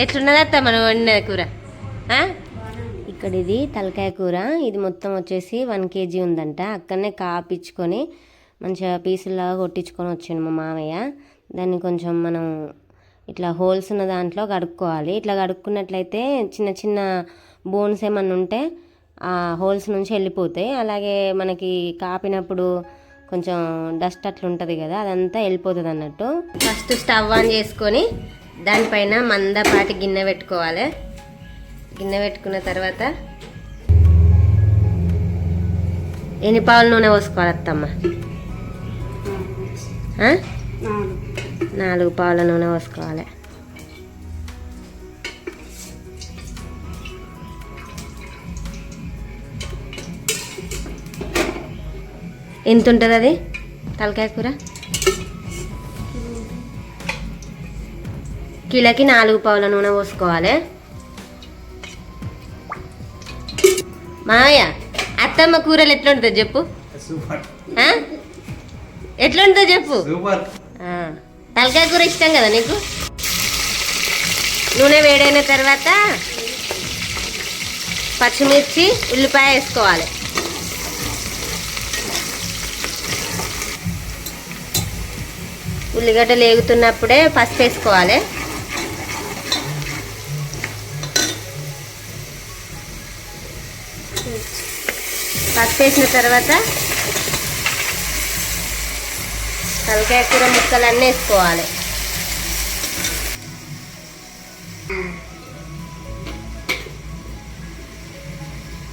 ఎట్లున్నది అత్త మనం వండిన కూర? ఇక్కడ ఇది తలకాయ కూర. ఇది మొత్తం వచ్చేసి వన్ కేజీ ఉందంట. అక్కడనే కాపించుకొని మంచిగా పీసులాగా కొట్టించుకొని వచ్చాను మా మామయ్య. దాన్ని కొంచెం మనం ఇట్లా హోల్స్ ఉన్న దాంట్లో కడుక్కోవాలి. ఇట్లా కడుక్కున్నట్లయితే చిన్న చిన్న బోన్స్ ఏమన్నా ఉంటే ఆ హోల్స్ నుంచి వెళ్ళిపోతాయి. అలాగే మనకి కాపినప్పుడు కొంచెం డస్ట్ అట్లా ఉంటుంది కదా అదంతా వెళ్ళిపోతుంది అన్నట్టు ఫస్ట్ స్టవ్ ఆన్ చేసుకొని దానిపైన మందపాటి గిన్నె పెట్టుకోవాలి. గిన్నె పెట్టుకున్న తర్వాత ఎన్ని పావుల నూనె పోసుకోవాలి అత్తమ్మ. నాలుగు పావుల నూనె పోసుకోవాలి. ఎంత ఉంటుంది అది? తలకాయ కూర? కిలోకి నాలుగు పావుల నూనె పోసుకోవాలి. మామయ్య అత్తమ్మ కూరలు ఎట్లుంటుందో చెప్పు? ఎట్లుంటుందో చెప్పు. తలకాయ కూర ఇష్టం కదా నీకు? నూనె వేడైన తర్వాత పచ్చిమిర్చి ఉల్లిపాయ వేసుకోవాలి. ఉల్లిగడ్డ లేగుతున్నప్పుడే పసుపు వేసుకోవాలి. పసుపు వేసిన తర్వాత తలకాయ కూర ముక్కలన్నీ వేసుకోవాలి.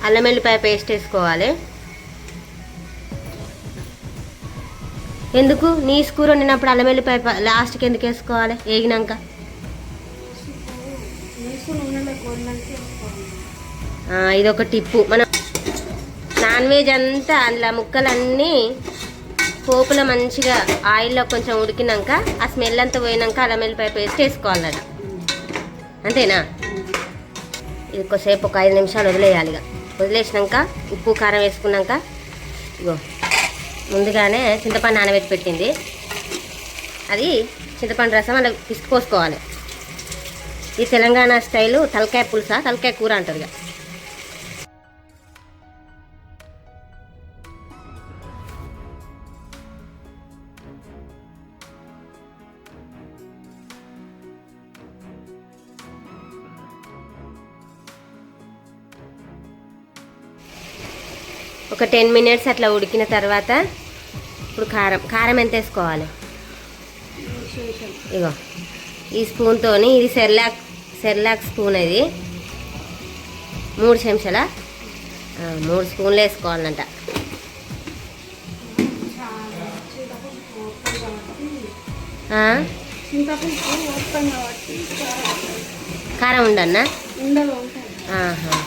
అల్లం వెల్లిపాయ పేస్ట్ వేసుకోవాలి. ఎందుకు? నీ కూర వండినప్పుడు అల్లం వెల్లిపాయ లాస్ట్కి ఎందుకు వేసుకోవాలి? వేగినాక. ఇది ఒక టిప్పు. మనం నాన్ వెజ్ అంతా అందులో ముక్కలన్నీ పోపులో మంచిగా ఆయిల్లో కొంచెం ఉడికినాక ఆ స్మెల్ అంతా పోయినాక అల్లం వెల్లిపాయ పేస్ట్ వేసుకోవాలట అంతేనా? ఇది కొద్దిసేపు ఒక ఐదు నిమిషాలు వదిలేయాలి ఇక. వదిలేసినాక ఉప్పు కారం వేసుకున్నాక ఇగో ముందుగానే చింతపండు నానబెట్టి పెట్టింది. అది చింతపండు రసం అలా పిసుకుపోసుకోవాలి ఈ తెలంగాణ స్టైలు తలకాయ పులుస? తలకాయ కూర అంటారు ఇక. ఒక టెన్ మినిట్స్ అట్లా ఉడికిన తర్వాత ఇప్పుడు కారం కారం ఎంత వేసుకోవాలి? ఇగో ఈ స్పూన్తో ఇది సెర్లాక్ సెర్లాక్ స్పూన్ ఇది. మూడు చెంచాల? మూడు స్పూన్లు వేసుకోవాలంట. కారం ఉండన్నా? ఆహా.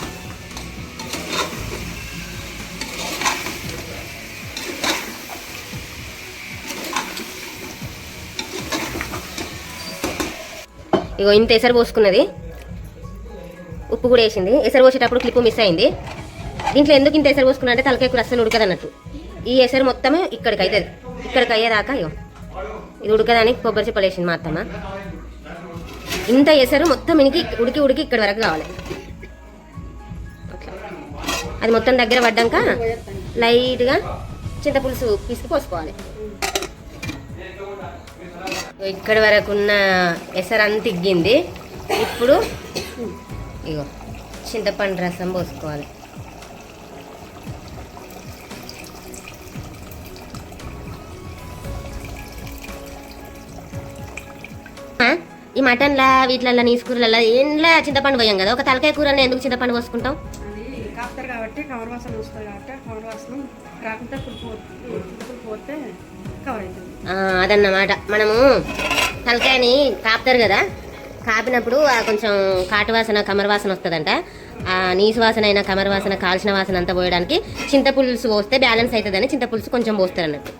ఇగో ఇంత ఎసరు పోసుకున్నది. ఉప్పు కూడా వేసింది. ఎసరు పోసేటప్పుడు క్లిప్ మిస్ అయింది. దీంట్లో ఎందుకు ఇంత ఎసరు పోసుకున్నా అంటే తలకాయ కూర అస్సలు ఉడకదు అన్నట్టు. ఈ ఎసరు మొత్తం ఇక్కడికి అవుతుంది ఇక్కడికి అయ్యేదాకా ఇగో. ఇది ఉడకదానికి కొబ్బరి చిప్పలు వేసింది మా అత్తమ్మ. ఇంత ఎసరు మొత్తం ఇనికి ఉడికి ఉడికి ఇక్కడ వరకు కావాలి అట్లా. అది మొత్తం దగ్గర పడ్డాక లైట్గా చింతపులుసు పిసికి పోసుకోవాలి. ఇక్కడ వరకు ఉన్న ఎసరు ఇగ్గింది ఇప్పుడు ఇగో చింతపండు రసం పోసుకోవాలి. ఈ మటన్లా వీటిలల్లో నీసు కూరలలో ఏంలా చింతపండు పోయాం కదా? ఒక తలకాయ కూరని ఎందుకు చింతపండు పోసుకుంటాం? కాబట్టి కవర్ వాసన వస్తుంది కాబట్టి కవర్ వాసన రాకుండా పులుపు పోతే కవర్ అవుతుంది. అదన్నమాట. మనము తలకాయని కాపుతారు కదా కాపినప్పుడు ఆ కొంచెం కాటు వాసన కమర వాసన వస్తుందంట. ఆ నీసు వాసన అయినా కమర వాసన కాల్చిన వాసన అంతా పోయడానికి చింతపులుసు పోస్తే బ్యాలెన్స్ అవుతుందని చింతపులుసు కొంచెం పోస్తారు అన్నట్టు.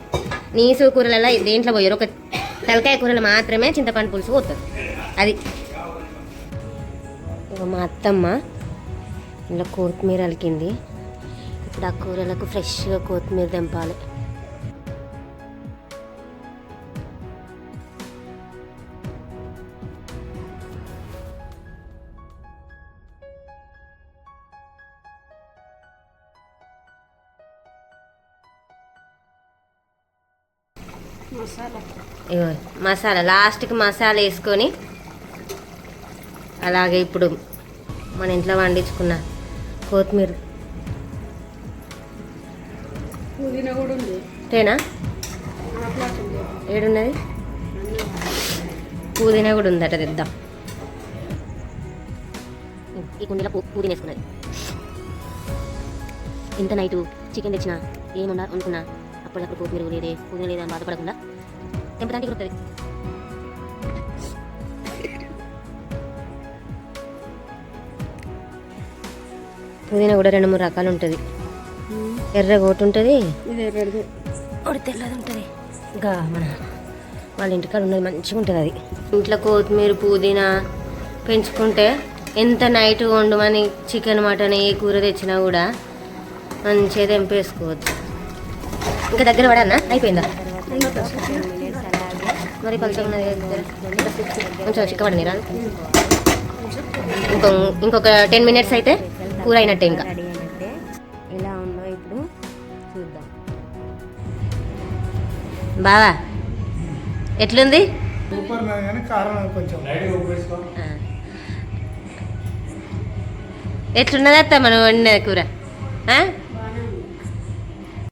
నీసు కూరలలో దేంట్లో పోయారు. ఒక తలకాయ కూరలు మాత్రమే చింతపండు పులుసు పోతుంది అది. మా అత్తమ్మ ఇలా కొత్తిమీర అలికింది. ఇప్పుడు ఆ కూరలకు ఫ్రెష్గా కొత్తిమీర దింపాలి. మసాలా లాస్ట్కి మసాలా వేసుకొని అలాగే ఇప్పుడు మన ఇంట్లో వండించుకున్నా కొత్తిమీర. పుదీనా కూడా ఉంది. తేనా? ఏడున్నది? పుదీనా కూడా ఉందట తెద్దాం. ఈ కుండీలో పుదీనా వేసుకున్నది ఇంత నైటు చికెన్ తెచ్చినా ఏముండా అనుకున్నా అప్పటికప్పుడు కొత్తిమీర లేదే పుదీనా లేదా అని బాధపడకుండా తెంపడానికి కుడుతుంది పుదీనా కూడా రెండు మూడు రకాలు ఉంటుంది. ఎర్ర ఒకటి ఉంటుంది. ఒకటి తెల్లది ఉంటుంది. ఇంకా మన వాళ్ళ ఇంటికాడ ఉన్నది మంచిగా ఉంటుంది అది. ఇంట్లో కొత్తిమీర పుదీనా పెంచుకుంటే ఎంత నైట్ వండమని చికెన్ మటన్ ఏ కూర తెచ్చినా కూడా మంచిగా తెంపేసుకోవచ్చు. ఇంకా దగ్గర పడన్నా అయిపోయిందా? మరి కొంచెం. కొంచెం చిక్కబడి రా ఇంకో ఇంకొక టెన్ మినిట్స్ అయితే కూర అయినట్టే. ఇంకా ఎలా ఉందో ఇప్పుడు చూద్దాం. బావా ఎట్లుంది. ఎట్లున్నది అత్త మనం వండిన కూర? ఆ?